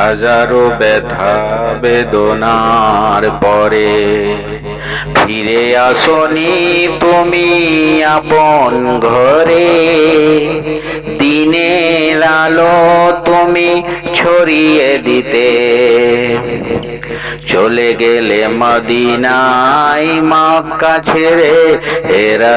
হাজারো ব্যথা বেদনার পরে। ফিরে আসনি তুমি আপন ঘরে। দিনের আলো তুমি ছড়িয়ে দিতে। চলে গেলে মদিনায় মক্কা ছেড়ে এরা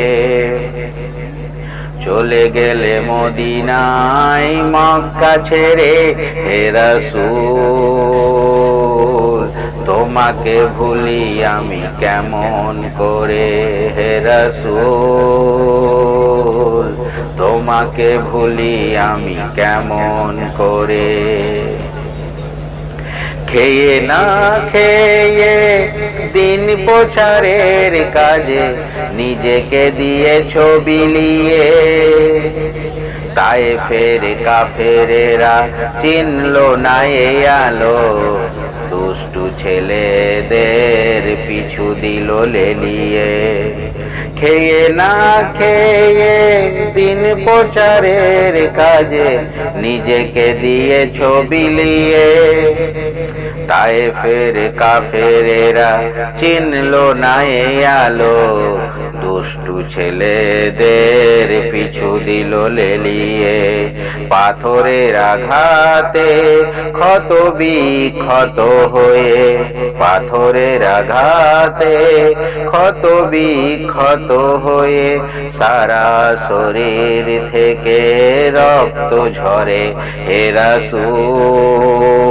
চলে গেলে মদিনায় মক্কা ছেড়ে হেরা রসুল, তোমাকে ভুলি আমি কেমন করে? হেরা তোমাকে ভুলি আমি কেমন করে? খেয়ে না খেয়ে দিন প্রচারের কাজে নিজেকে দিয়ে ছবি নিয়ে। তাই ফের কাফেরেরা চিনল না এ আলো, দুষ্টু ছেলেদের পিছু দিল লেলিয়ে খেয়ে না খেয়ে দিন প্রচারের কাজে নিজেকে দিয়ে ছবি লিয়ে তাই ফের কাফেরেরা চিনলো না এ আলো। দুষ্টু ছেলেদের পিছু দিল লেলিয়ে। পাথরের আঘাতে ক্ষত বিক্ষত হয়ে। পাথরের আঘাতে ক্ষত বিক্ষত হয়ে সারা শরীর থেকে রক্ত ঝরে হেরাসুল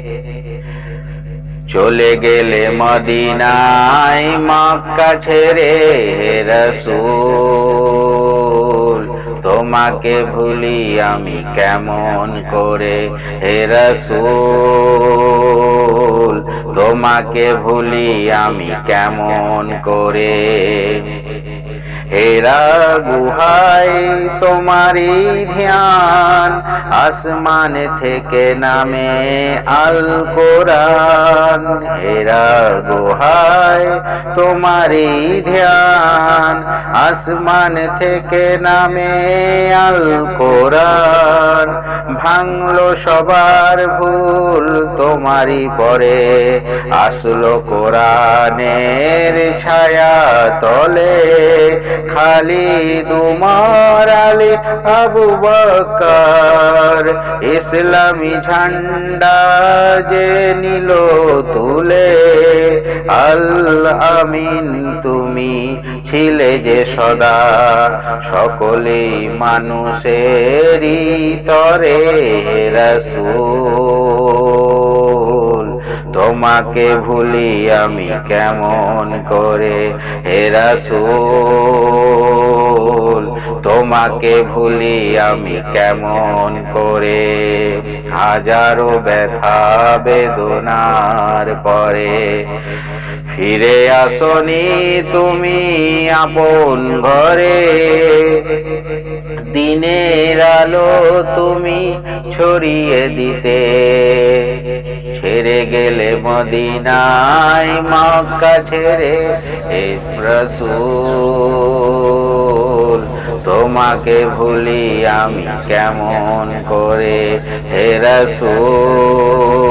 চলে গেলে মদিনায় মক্কা ছেড়ে রসুল। তোমাকে ভুলি আমি কেমন করে? হে রসুল, তোমাকে ভুলি আমি কেমন করে? হেরা গুহাই তোমারই ধ্যান। আসমান থেকে নামে আল কোরআন হেরা গুহায় তোমারই ধ্যান আসমান থেকে নামে আল কোরআন ভাঙলো সবার ভুল, তোমারই পরে আসলো কোরআনের ছায়া তলে। খালি তোমার আলী আবু বকর, ইসলামী ঝান্ডা যে নিল আল আমিন তুমি ছিলে যে সদা। সকলেই মানুষেরই তরে রসুল। তোমাকে ভুলি আমি কেমন করে হে রসুল? তোমাকে ভুলি আমি কেমন করে? হাজারো ব্যথা বেদনার পরে ফিরে আসনি তুমি আপন ঘরে। দিনের আলো তুমি ছড়িয়ে দিতে। ছেড়ে গেলে মদিনায় মক্কা ছেড়ে হে রসুল। তোমাকে ভুলি আমি কেমন করে? হে রসুল।